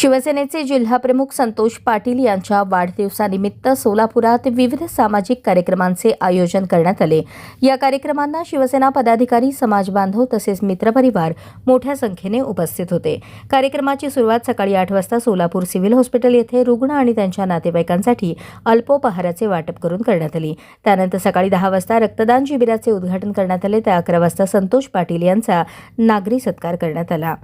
शिवसेनेचे जिल्हाप्रमुख संतोष पाटील यांच्या वाढदिवसानिमित्त सोलापुरात विविध सामाजिक कार्यक्रमांचे आयोजन करण्यात आले. या कार्यक्रमांना शिवसेना पदाधिकारी समाज बांधव तसेच मित्रपरिवार मोठ्या संख्येने उपस्थित होते. कार्यक्रमाची सुरुवात सकाळी आठ वाजता सोलापूर सिव्हिल हॉस्पिटल येथे रुग्ण आणि त्यांच्या नातेवाईकांसाठी अल्पोपहाराचे वाटप करून करण्यात आली. त्यानंतर सकाळी दहा वाजता रक्तदान शिबिराचे उद्घाटन करण्यात आले. तर अकरा वाजता संतोष पाटील यांचा नागरी सत्कार करण्यात आला.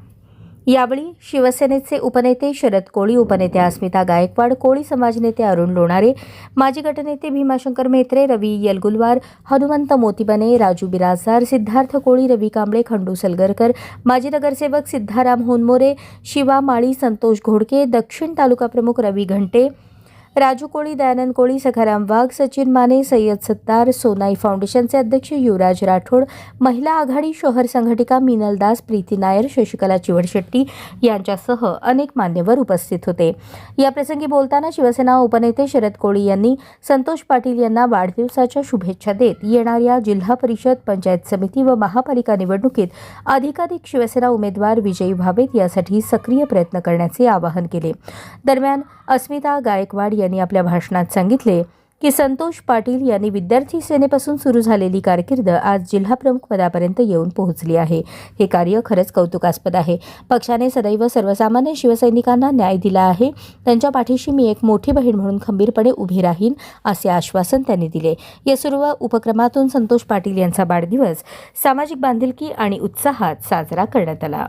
यावेळी शिवसेनेचे उपनेते शरद कोळी उपनेते अस्मिता गायकवाड कोळी समाजनेते अरुण लोणारे माजी गटनेते भीमाशंकर मेत्रे रवी यलगुलवार हनुमंत मोतीबने राजू बिराजदार सिद्धार्थ कोळी रवी कांबळे खंडू सलगरकर माजी नगरसेवक सिद्धाराम होनमोरे शिवा माळी संतोष घोडके दक्षिण तालुका प्रमुख रवी घंटे राजू कोळी दयानंद कोळी सखाराम वाघ सचिन माने सय्यद सत्तार सोनाई फाउंडेशनचे अध्यक्ष युवराज राठोड महिला आघाडी शहर संघटिका मिनल दास प्रीती नायर शशिकला चिवडशेट्टी यांच्यासह अनेक मान्यवर उपस्थित होते. याप्रसंगी बोलताना शिवसेना उपनेते शरद कोळी यांनी संतोष पाटील यांना वाढदिवसाच्या शुभेच्छा देत येणाऱ्या जिल्हा परिषद पंचायत समिती व महापालिका निवडणुकीत अधिकाधिक शिवसेना उमेदवार विजयी व्हावेत यासाठी सक्रिय प्रयत्न करण्याचे आवाहन केले. दरम्यान अस्मिता गायकवाड यांनी आपल्या भाषणात सांगितले की संतोष पाटील यांनी विद्यार्थी सेनेपासून सुरू झालेली कारकीर्द आज जिल्हाप्रमुख पदापर्यंत येऊन पोहोचली आहे. हे कार्य खरंच कौतुकास्पद आहे. पक्षाने सदैव सर्वसामान्य शिवसैनिकांना न्याय दिला आहे. त्यांच्या पाठीशी मी एक मोठी बहीण म्हणून खंबीरपणे उभी राहीन असे आश्वासन त्यांनी दिले. या सर्व उपक्रमातून संतोष पाटील यांचा वाढदिवस सामाजिक बांधिलकी आणि उत्साहात साजरा करण्यात आला.